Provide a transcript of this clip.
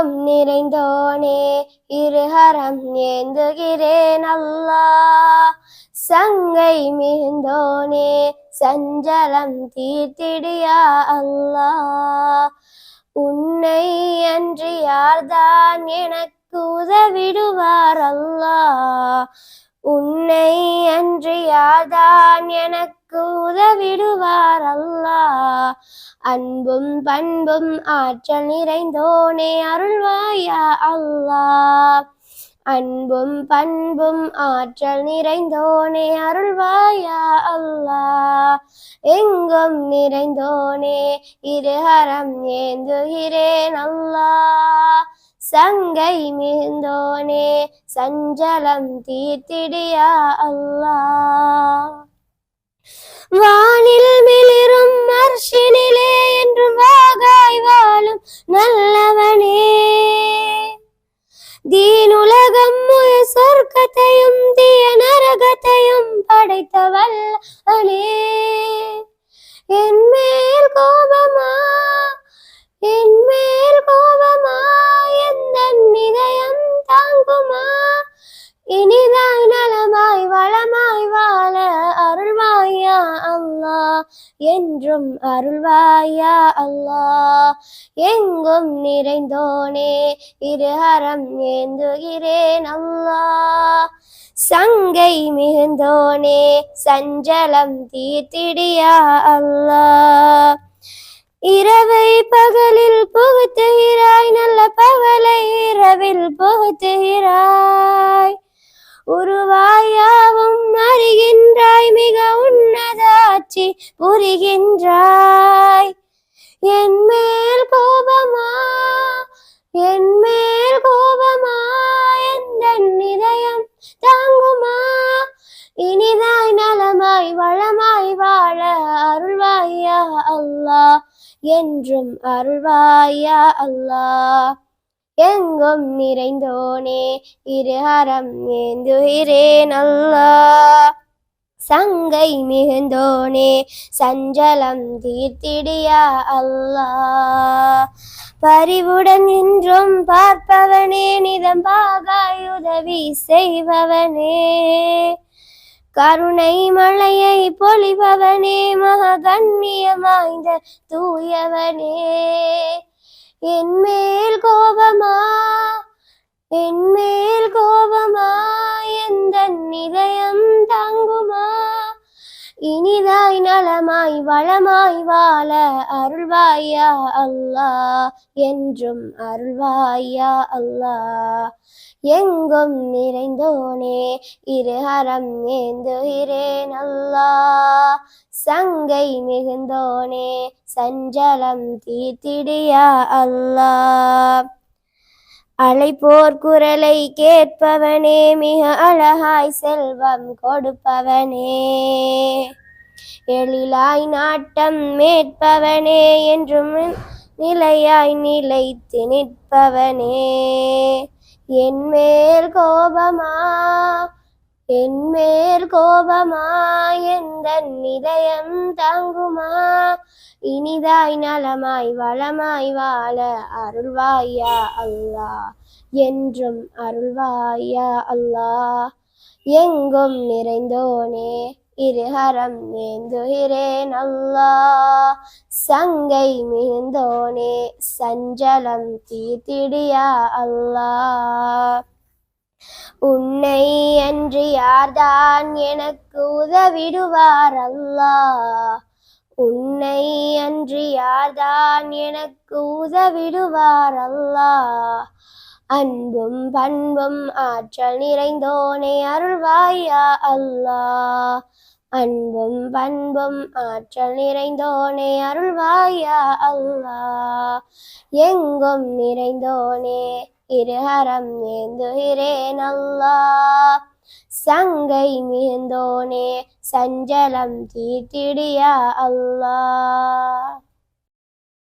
எங்கும் நிறைந்தோனே இருஹரம் ஏந்துகிறேன் அல்லா. சங்கை மிகுந்தோனே சஞ்சலம் தீர்த்திடியா அல்லா. உன்னை அன்று யார்தான் எனக்கு உதவிடுவார் அல்லா. உன்னை அன்று யார்தான் எனக்கு உதவிடுவார் அல்லா அன்பும் பண்பும் ஆற்றல் நிறைந்தோனே அருள்வாயா அல்லா. அன்பும் பண்பும் ஆற்றல் நிறைந்தோனே அருள்வாயா அல்லா. எங்கும் நிறைந்தோனே இருஹரம் ஏந்துகிறேன் அல்லா. சங்கை மிகுந்தோனே சஞ்சலம் தீர்த்திடியா அல்லா. தீனுலகம் முய சொர்க்கத்தையும் தீய நரகத்தையும் படைத்தவல்லனே என் மேல் கோபமா? என் மேல் கோபமா? எந்த இதயம் தாங்குமா? இனிதாய் நலமாய் வளமாய் வா. என்றும் அருள்வாயா அல்லா எங்கும் நிறைந்தோனே இருஹரம் ஏந்துகிறேன் அல்லா சங்கை மிகுந்தோனே சஞ்சலம் தீர்த்திடியா அல்லா இரவை பகலில் புகுத்துகிறாய் நல்ல பகலை இரவில் புகுத்துகிறாய். உருவாயாவும் அறிகின்றாய் மிக உன்னதாட்சி புரிகின்றாய். என் மேல் கோபமா என் மேல் கோபமா எந்த இதயம் தாங்குமா? இனிதாய் நலமாய் வளமாய் வாழ அருள்வாயா அல்லா? என்றும் அருள்வாயா அல்லா? எங்கும் நிறைந்தோனே இருஹரம் ஏந்துகிறேன் அல்லா. சங்கை மிகுந்தோனே சஞ்சலம் தீர்த்திடியா அல்லா. பரிவுடன் நின்றும் பார்ப்பவனே நிதம்பாகாய் உதவி செய்பவனே. கருணை மழையை பொழிபவனே மககண்ணியமாய்ந்த தூயவனே. என்மேல் கோபமா என்மேல் கோபமா எந்த நிலைய நீதாய் நலமாய் வளமாய் வாழ அருள்வாயா அல்லாஹ் என்றும் அருள்வாயா அல்லாஹ் எங்கும் நிறைந்தோனே இரு அறம் ஏந்துகிறேன் அல்லா. சங்கை மிகுந்தோனே சஞ்சலம் தீர்த்திடியா அல்லாஹ் அழைப்போர் குரலை கேட்பவனே மிக அழகாய் செல்வம் கொடுப்பவனே. எழிலாய் நாட்டம் மேற்பவனே என்றும் நிலையாய் நிலைத்து நிற்பவனே. என் மேல் கோபமா? என் மேல் கோபமா? எந்த நிலையம் தாங்குமா? இனிதாய் நலமாய் வளமாய் வாழ அருள்வாயா அல்லா? என்றும் அருள்வாயா அல்லா? எங்கும் நிறைந்தோனே. இருஹரம் ஏந்துகிறேன் அல்லா சங்கை மிகுந்தோனே சஞ்சலம் தீத்திடியா அல்லா உன்னை அன்று யார்தான் எனக்கு உதவிடுவார் அல்லா உன்னை அன்று யார்தான் எனக்கு உதவிடுவார் அல்லா அன்பும் பண்பும் ஆற்றல் நிறைந்தோனே அருள்வாயா அல்லா. அன்பும் பண்பும் ஆற்றல் நிறைந்தோனே அருள்வாயா அல்லா. எங்கும் நிறைந்தோனே இருஹரம் ஏந்துகிறேன் அல்லா. சங்கை மிகுந்தோனே சஞ்சலம் தீர்த்திடியா அல்லா.